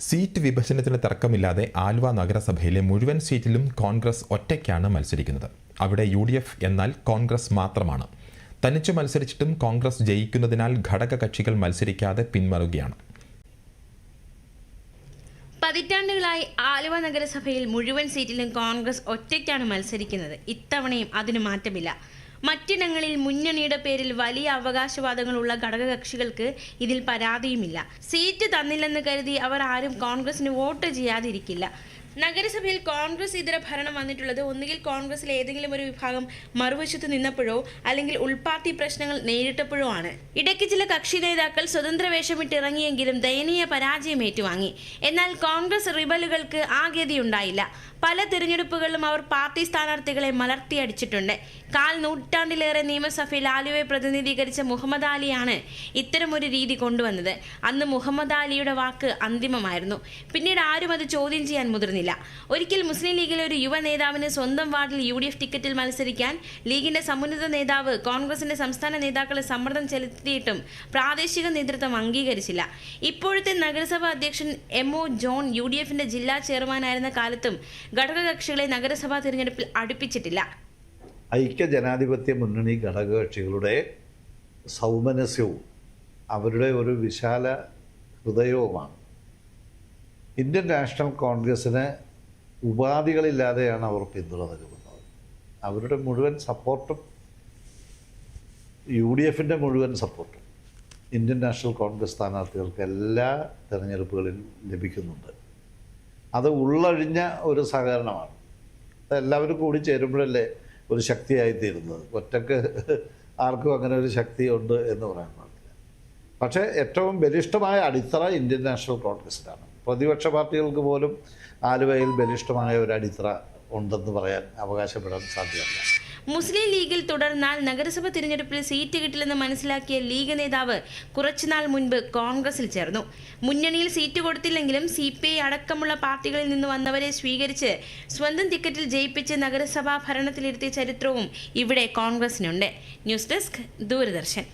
Seat വിഭജനത്തിന് തർക്കമില്ലാതെ Aluva നഗരസഭയിലെ മുഴുവൻ സീറ്റിലും കോൺഗ്രസ് ഒറ്റയ്ക്കാണ് മത്സരിക്കുന്നത്. അവിടെ യു എന്നാൽ കോൺഗ്രസ് മാത്രമാണ്. തനിച്ചു മത്സരിച്ചിട്ടും കോൺഗ്രസ് ജയിക്കുന്നതിനാൽ ഘടക കക്ഷികൾ മത്സരിക്കാതെ പിന്മാറുകയാണ്. പതിറ്റാണ്ടുകളായി ആലുവ നഗരസഭയിൽ മുഴുവൻ സീറ്റിലും കോൺഗ്രസ് ഒറ്റയ്ക്കാണ് മത്സരിക്കുന്നത്. ഇത്തവണയും അതിന് മാറ്റമില്ല. മറ്റിടങ്ങളിൽ മുന്നണിയുടെ പേരിൽ വലിയ അവകാശവാദങ്ങളുള്ള ഘടകകക്ഷികൾക്ക് ഇതിൽ പരാതിയുമില്ല. സീറ്റ് തന്നില്ലെന്ന് കരുതി അവർ ആരും കോൺഗ്രസിന് വോട്ട് ചെയ്യാതിരിക്കില്ല. നഗരസഭയിൽ കോൺഗ്രസ് ഇതര ഭരണം വന്നിട്ടുള്ളത് ഒന്നുകിൽ കോൺഗ്രസിലെ ഏതെങ്കിലും ഒരു വിഭാഗം മറുവശത്ത് നിന്നപ്പോഴോ അല്ലെങ്കിൽ ഉൾപാർട്ടി പ്രശ്നങ്ങൾ നേരിട്ടപ്പോഴോ ആണ്. ഇടയ്ക്ക് ചില കക്ഷി നേതാക്കൾ സ്വതന്ത്ര വേഷമിട്ടിറങ്ങിയെങ്കിലും ദയനീയ പരാജയം ഏറ്റുവാങ്ങി. എന്നാൽ കോൺഗ്രസ് റിബലുകൾക്ക് ആ ഗതിയുണ്ടായില്ല. പല തിരഞ്ഞെടുപ്പുകളിലും അവർ പാർട്ടി സ്ഥാനാർത്ഥികളെ മലർത്തിയടിച്ചിട്ടുണ്ട് കാൽ നൂറ്റാണ്ടിലേറെ നിയമസഭയിൽ ആലുവയെ പ്രതിനിധീകരിച്ച മുഹമ്മദ് അലിയാണ് ഇത്തരമൊരു രീതി കൊണ്ടുവന്നത്. അന്ന് മുഹമ്മദ് അലിയുടെ വാക്ക് അന്തിമമായിരുന്നു. പിന്നീട് ആരും അത് ചോദ്യം ചെയ്യാൻ മുതിർന്നില്ല. ഒരിക്കൽ മുസ്ലിം ലീഗിലെ ഒരു യുവ നേതാവിന് സ്വന്തം വാർഡിൽ യു ടിക്കറ്റിൽ മത്സരിക്കാൻ ലീഗിന്റെ സമുന്നത നേതാവ് കോൺഗ്രസിന്റെ സംസ്ഥാന നേതാക്കളെ സമ്മർദ്ദം ചെലുത്തിയിട്ടും പ്രാദേശിക നേതൃത്വം അംഗീകരിച്ചില്ല. ഇപ്പോഴത്തെ നഗരസഭാ അധ്യക്ഷൻ M O John U D എഫിന്റെ ജില്ലാ ചെയർമാനായിരുന്ന കാലത്തും ഘടകകക്ഷികളെ നഗരസഭാ തിരഞ്ഞെടുപ്പിൽ അടുപ്പിച്ചിട്ടില്ല. ഐക്യ ജനാധിപത്യ മുന്നണി ഘടകകക്ഷികളുടെ സൗമനസ്യവും അവരുടെ ഒരു വിശാല ഹൃദയവുമാണ്. ഇന്ത്യൻ നാഷണൽ കോൺഗ്രസ്സിന് ഉപാധികളില്ലാതെയാണ് അവർ പിന്തുണ നൽകുന്നത്. അവരുടെ മുഴുവൻ സപ്പോർട്ടും യു ഡി എഫിന്റെ മുഴുവൻ സപ്പോർട്ടും ഇന്ത്യൻ നാഷണൽ കോൺഗ്രസ് സ്ഥാനാർത്ഥികൾക്ക് എല്ലാ തെരഞ്ഞെടുപ്പുകളിലും ലഭിക്കുന്നുണ്ട്. അത് ഉള്ളഴിഞ്ഞ ഒരു സഹകരണമാണ്. എല്ലാവരും കൂടി ചേരുമ്പോഴല്ലേ ഒരു ശക്തിയായി ശക്തിയായിത്തീരുന്നത് ഒറ്റയ്ക്ക് ആർക്കും അങ്ങനെ ഒരു ശക്തി ഉണ്ട് എന്ന് പറയാൻ പാടില്ല. പക്ഷേ ഏറ്റവും ബലിഷ്ഠമായ അടിത്തറ ഇന്ത്യൻ നാഷണൽ കോൺഗ്രസിനാണ് പ്രതിപക്ഷ പാർട്ടികൾക്ക് പോലും ആലുവയിൽ ബലിഷ്ഠമായ ഒരു അടിത്തറ ഉണ്ടെന്ന് പറയാൻ അവകാശപ്പെടാൻ സാധ്യമല്ല. മുസ്ലിം ലീഗിൽ തുടർന്നാൽ നഗരസഭ തിരഞ്ഞെടുപ്പിൽ സീറ്റ് കിട്ടില്ലെന്ന് മനസ്സിലാക്കിയ ലീഗ് നേതാവ് കുറച്ചുനാൾ മുൻപ് കോൺഗ്രസിൽ ചേർന്നു. മുന്നണിയിൽ സീറ്റ് കൊടുത്തില്ലെങ്കിലും സി അടക്കമുള്ള പാർട്ടികളിൽ നിന്ന് വന്നവരെ സ്വീകരിച്ച് സ്വന്തം ടിക്കറ്റിൽ ജയിപ്പിച്ച് നഗരസഭാ ഭരണത്തിലിരുത്തിയ ചരിത്രവും ഇവിടെ കോൺഗ്രസിനുണ്ട്. News desk Doordarshan.